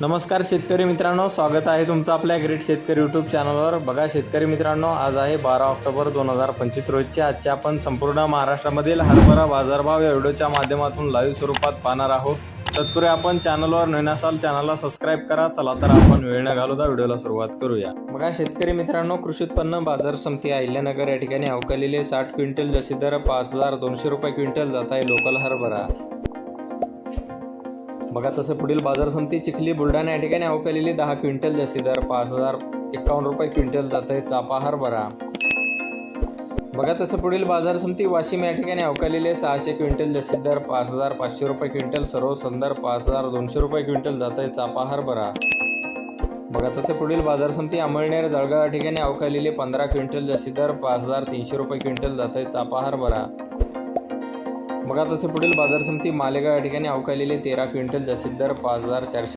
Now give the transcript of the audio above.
नमस्कार शेतकरी मित्रांनो स्वागत आहे तुमचं आपल्या ग्रेट शेतकरी यूट्यूब चॅनलवर बघा शेतकरी मित्रांनो आज आहे बारा ऑक्टोबर दोन हजार पंचवीस रोजचे आजचे आपण संपूर्ण महाराष्ट्रामधील हरभरा बाजारभाव या व्हिडिओच्या माध्यमातून लाईव्ह स्वरूपात पाहणार आहोत. तत्पूर्वी आपण चॅनलवर नवीन असाल चॅनलला सबस्क्राईब करा. चला तर आपण वेळ न घालवता व्हिडिओला सुरुवात करूया. बघा शेतकरी मित्रांनो कृषी उत्पन्न बाजार समिती अहिल्यानगर या ठिकाणी अवकालेले साठ क्विंटल जशी दर पाच हजार दोनशे रुपये क्विंटल जात आहे लोकल हरभरा. बघा तसं पुढील बाजार समिती चिखली बुलढाणा या ठिकाणी अवकालेली दहा क्विंटल जास्ती दर पाच हजार एकावन्न रुपये क्विंटल जात आहे चापा हरभरा बघा तसं पुढील बाजार समिती वाशिम या ठिकाणी अवकालेले सहाशे क्विंटल जास्ती दर पाच हजार पाचशे रुपये क्विंटल सर्व संदर पाच हजार दोनशे रुपये क्विंटल जात आहे चापा हरभरा बघा तसं पुढील बाजार समिती अमळनेर जळगाव या ठिकाणी अवकालेले पंधरा क्विंटल जास्ती दर पाच हजार तीनशे रुपये क्विंटल जात आहे चापा हरभरा बघा तसे पुढील बाजार समिती मालेगाव या ठिकाणी अवकालेले तेरा क्विंटल जास्तीत दर पाच हजार चारशे